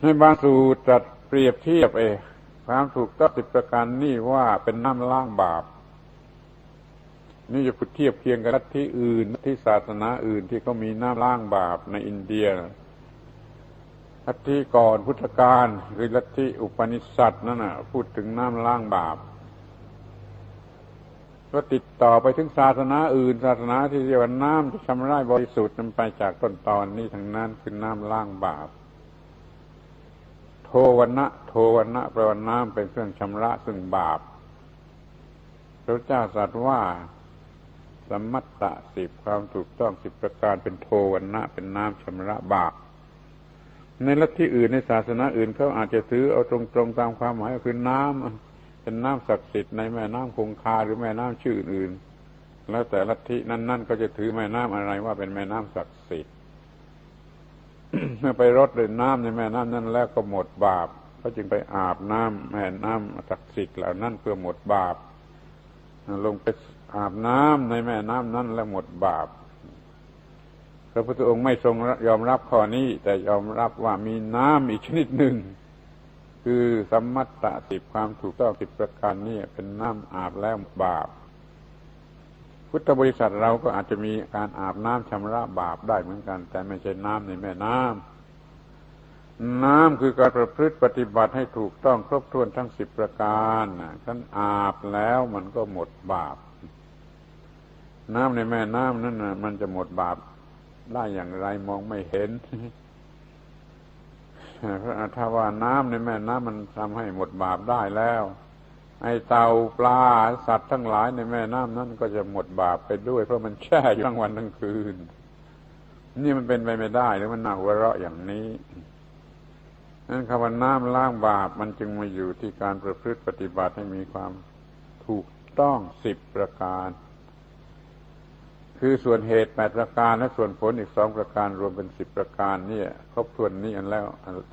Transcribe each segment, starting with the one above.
ในบางสูตรจัดเปรียบเทียบเองความถูกต้องสิบประการนี่ว่าเป็นน้ำล้างบาป นี่จะพูดเทียบเคียงกับลัทธิอื่นลัทธิศาสนาอื่นที่เขามีน้ำล้างบาปในอินเดียลัทธิก่อนพุทธกาลคือลัทธิอุปนิสัตนั่นนะพูดถึงน้ำล้างบาปก็ติดต่อไปถึงศาสนาอื่น ศาสนาที่เรียกว่าน้ำที่ชำระบริสุทธิ์นั้นไปจากต้นตอนนี้ทั้งนั้นคือน้ำล้างบาป โทวันะโทวันะแปลว่าน้ำเป็นเครื่องชำระซึ่งบาป พระเจ้าตรัสว่าสมัตตะสิบความถูกต้องสิบประการเป็นโทวันะเป็นน้ำชำระบาป ในลัทธิอื่นในศาสนาอื่นเขาอาจจะถือเอาตรงๆตามความหมายคือน้ำเป็นน้ำศักดิ์สิทธิ์ในแม่น้ำคงคาหรือแม่น้ำชื่ออื่น แล้วแต่ลัทธินั้นๆก็จะถือแม่น้ำอะไรว่าเป็นแม่น้ำศักดิ์สิทธิ์ เมื่อไปรดด้วยน้ำในแม่น้ำนั้นแล้วก็หมดบาปก็จึงไปอาบน้ำแม่น้ำศักดิ์สิทธิ์เหล่านั้นเพื่อหมดบาปลงไปอาบน้ำในแม่น้ำนั้นแล้วหมดบาปพระพุทธองค์ไม่ทรงยอมรับข้อนี้ แต่ยอมรับว่ามีน้ำอีกชนิดหนึ่ง คือสัมมัตตสิบความถูกต้องสิบประการนี่เป็นน้ำอาบแล้วบาป พุทธบริษัทเราก็อาจจะมีการอาบน้ำชำระบาปได้เหมือนกัน แต่ไม่ใช่น้ำในแม่น้ำน้ำคือการประพฤติปฏิบัติให้ถูกต้องครบถ้วนทั้งสิบประการท่านอาบแล้วมันก็หมดบาป น้ำในแม่น้ำนั่นมันจะหมดบาปได้อย่างไรมองไม่เห็นถ้าว่าน้ำในแม่น้ำมันทำให้หมดบาปได้แล้ว ไอ้เต่าปลาสัตว์ทั้งหลายในแม่น้ำนั้นก็จะหมดบาปไปด้วย เพราะมันแช่อยู่ทั้งวันทั้งคืน นี่มันเป็นไปไม่ได้หรือมันน่าหัวเราะอย่างนี้นั้นคำว่าน้ำล้างบาปมันจึงมาอยู่ที่การประพฤติปฏิบัติให้มีความถูกต้องสิบประการ คือส่วนเหตุแปดประการและส่วนผลอีกสองประการรวมเป็นสิบประการนี่ครบถ้วนนี่อันแล้ว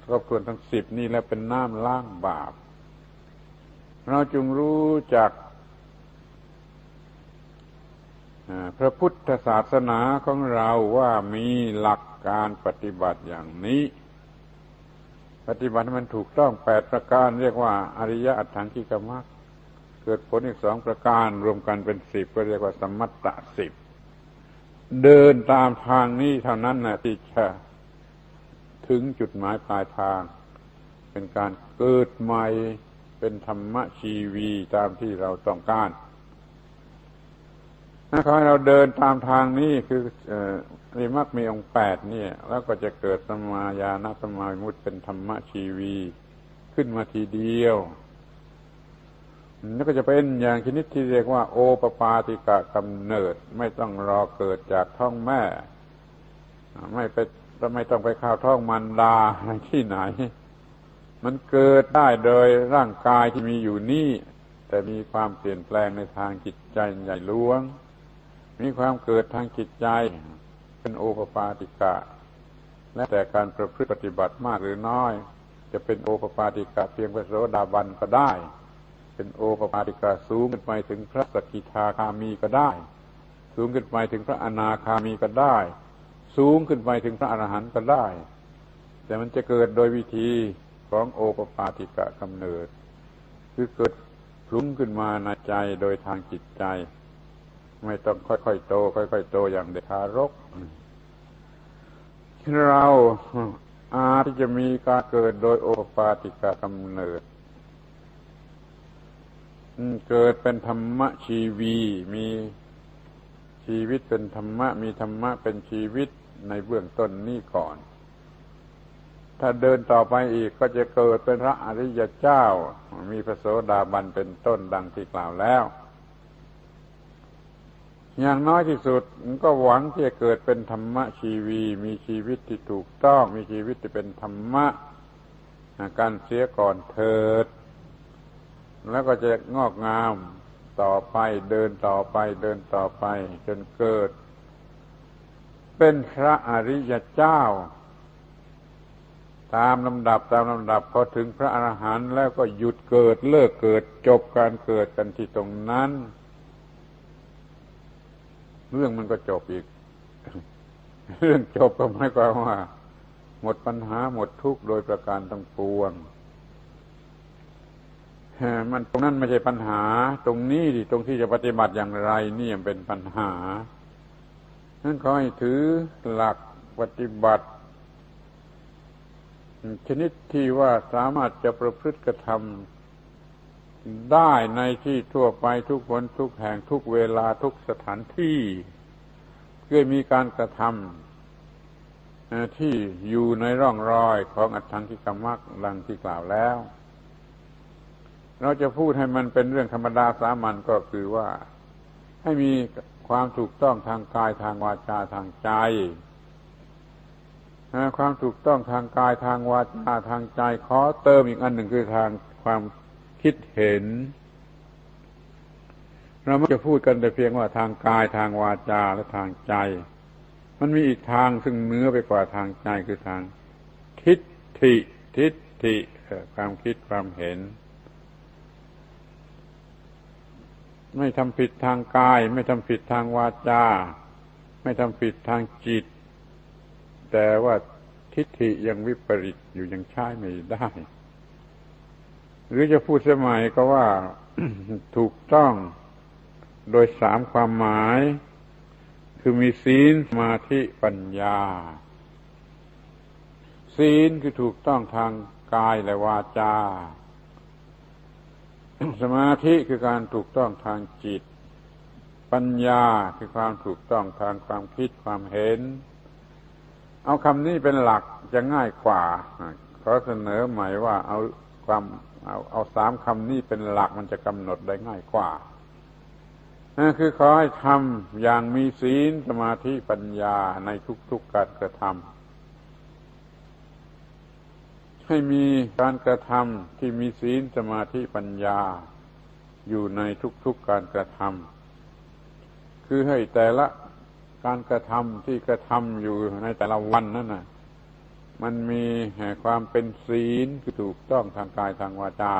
ครบถ้วนทั้งสิบนี่แล้วเป็นน้ำล้างบาป เราจงรู้จักพระพุทธศาสนาของเราว่ามีหลักการปฏิบัติอย่างนี้ ปฏิบัติมันถูกต้องแปดประการ เรียกว่าอริยอัตถังกิกมักเกิดผลอีกสองประการรวมกันเป็นสิบก็เรียกว่าสมัตตสิบเดินตามทางนี้เท่านั้นนะที่จะถึงจุดหมายปลายทาง เป็นการเกิดใหม่ เป็นธรรมชีวีตามที่เราต้องการถ้าขอให้เราเดินตามทางนี้คืออริมักมีองค์แปดเนี่ย แล้วก็จะเกิดสมาญาณสมามุตเป็นธรรมชีวีขึ้นมาทีเดียวนั่นก็จะเป็นอย่างชนิดที่เรียกว่า โอปปาติกะกำเนิด ไม่ต้องรอเกิดจากท้องแม่ ไม่ไปไม่ต้องไปข้าวท้องมันดาที่ไหน มันเกิดได้โดยร่างกายที่มีอยู่นี่ แต่มีความเปลี่ยนแปลงในทางจิตใจใหญ่ลวง มีความเกิดทางจิตใจ เป็นโอปปาติกะ และแต่การประพฤติปฏิบัติมากหรือน้อย จะเป็นโอปปาติกะเพียงพระโสดาบันก็ได้ เป็นโอปปาติกาสูงขึ้นไปถึงพระสกิทาคามีก็ได้ สูงขึ้นไปถึงพระอนาคามีก็ได้ สูงขึ้นไปถึงพระอรหันต์ก็ได้ แต่มันจะเกิดโดยวิธี ของโอปปาติกะกำเนิด คือเกิดพลุ้งขึ้นมาในใจโดยทางจิตใจ ไม่ต้องค่อยๆโต ค่อยๆโตอย่างเด็กทารก เราอาจจะมีการเกิดโดยโอปปาติกะกำเนิดเกิดเป็นธรรมะชีวีมีชีวิตเป็นธรรมะ มีธรรมะเป็นชีวิตในเบื้องต้นนี้ก่อน ถ้าเดินต่อไปอีกก็จะเกิดเป็นพระอริยเจ้า มีพระโสดาบันเป็นต้นดังที่กล่าวแล้ว อย่างน้อยที่สุดก็หวังที่จะเกิดเป็นธรรมชีวี มีชีวิตที่ถูกต้อง มีชีวิตที่เป็นธรรมะ การเสียก่อนเถิด แล้วก็จะงอกงามต่อไปเดินต่อไปเดินต่อไป จนเกิด เป็นพระอริยเจ้า ตามลำดับตามลำดับพอถึงพระอรหันต์แล้วก็หยุดเกิดเลิกเกิดจบการเกิดกันที่ตรงนั้น เรื่องมันก็จบอีก เรื่องจบก็หมายความว่า หมดปัญหาหมดทุกข์โดยประการทั้งปวงมันตรงนั้นไม่ใช่ปัญหา ตรงนี้ดิตรงที่จะปฏิบัติอย่างไรนี่ยังเป็นปัญหานั้นขอให้ถือหลักปฏิบัติ ชนิดที่ว่าสามารถจะประพฤติกระทำได้ในที่ทั่วไปทุกคนทุกแห่งทุกเวลาทุกสถานที่เพื่อมีการกระทำที่อยู่ในร่องรอยของอัตถังคิกรรมักดังที่กล่าวแล้ว เราจะพูดให้มันเป็นเรื่องธรรมดาสามัญก็คือว่าให้มีความถูกต้องทางกายทางวาจาทางใจ ความถูกต้องทางกายทางวาจาทางใจขอเติมอีกอันหนึ่งคือทางความคิดเห็น เราไม่จะพูดกันแต่เพียงว่าทางกายทางวาจาและทางใจ มันมีอีกทางซึ่งเนื้อไปกว่าทางใจคือทางทิฏฐิทิฏฐิความคิดความเห็น ไม่ทำผิดทางกาย ไม่ทำผิดทางวาจา ไม่ทำผิดทางจิต แต่ว่าทิฏฐิยังวิปริตอยู่ยังใช้ไม่ได้ หรือจะพูดสมัยก็ว่าถูกต้องโดยสามความหมาย คือมีศีลสมาธิปัญญา ศีลคือถูกต้องทางกายและวาจา สมาธิคือการถูกต้องทางจิต ปัญญาคือความถูกต้องทางความคิดความเห็น เอาคำนี้เป็นหลักจะง่ายกว่าขอเสนอใหม่ว่าเอาความเอาเอาสามคำนี้เป็นหลักมันจะกำหนดได้ง่ายกว่านั่นคือขอให้ทำอย่างมีศีลสมาธิปัญญาในทุกๆการกระทำให้มีการกระทำที่มีศีลสมาธิปัญญาอยู่ในทุกๆการกระทำคือให้แต่ละ การกระทำที่กระทำอยู่ในแต่ละวันนั่นน่ะมันมีแห่ความเป็นศีลคือถูกต้องทางกายทางวาจา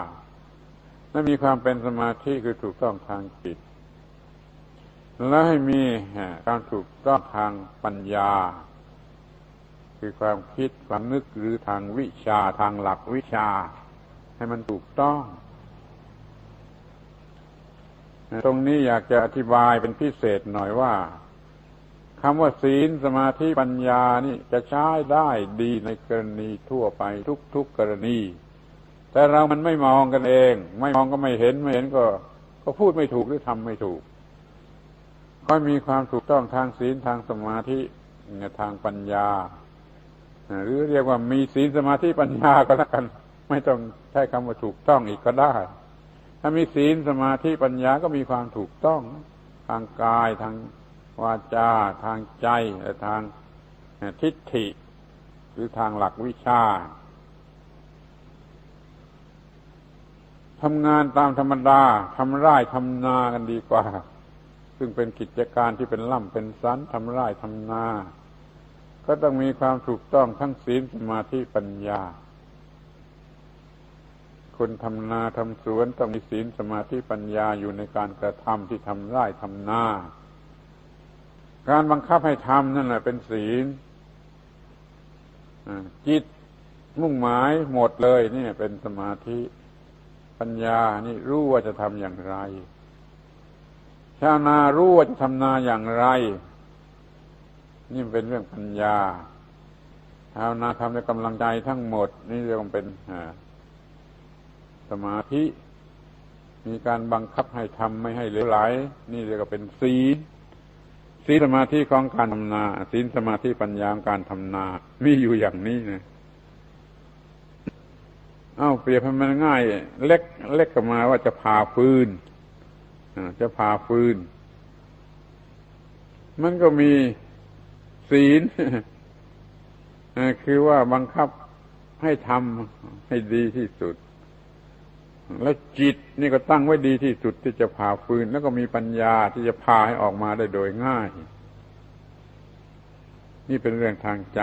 และมีความเป็นสมาธิคือถูกต้องทางจิต และให้มีการถูกต้องทางปัญญา คือความคิดความนึกหรือทางวิชาทางหลักวิชา ให้มันถูกต้อง ตรงนี้อยากจะอธิบายเป็นพิเศษหน่อยว่า คำว่าศีลสมาธิปัญญานี่จะใช้ได้ดีในกรณีทั่วไปทุกๆกกรณี แต่เรามันไม่มองกันเอง ไม่มองก็ไม่เห็นไม่เห็นก็ ก็พูดไม่ถูกหรือทำไม่ถูกก็มีความถูกต้องทางศีลทางสมาธิทางปัญญา หรือเรียกว่ามีศีลสมาธิปัญญาก็แล้วกัน ไม่ต้องใช้คำว่าถูกต้องอีกก็ได้ ถ้ามีศีลสมาธิปัญญาก็มีความถูกต้องทางกายทาง วาจา ทางใจและทางทิฏฐิ หรือทางหลักวิชาทำงานตามธรรมดาทำไร่ทำนากันดีกว่า ซึ่งเป็นกิจการที่เป็นล่ำเป็นสันทำไร่ทำนา ก็ต้องมีความถูกต้องทั้งศีลสมาธิปัญญา คนทำนาทำสวนต้องมีศีลสมาธิปัญญาอยู่ในการกระทำที่ทำไร่ทำนา การบังคับให้ทำนั่นแหละเป็นศีลจิตมุ่งหมายหมดเลยนี่เป็นสมาธิปัญญานี่รู้ว่าจะทำอย่างไร ชาวนารู้ว่าจะทำนาอย่างไร นี่เป็นเรื่องปัญญาชาวนาทำด้วยกำลังใจทั้งหมด นี่เรียกว่าเป็นสมาธิ มีการบังคับให้ทำไม่ให้เหลวไหล นี่เรียกว่าเป็นศีล ศีลสมาธิของการทำนาศีลสมาธิปัญญาการทำนา มีอยู่อย่างนี้นะเอ้าเปรียบให้มันง่าย เล็กเล็กกันมาว่าจะพาฟืนจะพาฟืน มันก็มีศีลคือว่าบังคับให้ทำให้ดีที่สุด แล้วจิตนี่ก็ตั้งไว้ดีที่สุดที่จะพาฟืน แล้วก็มีปัญญาที่จะพาให้ออกมาได้โดยง่าย นี่เป็นเรื่องทางใจ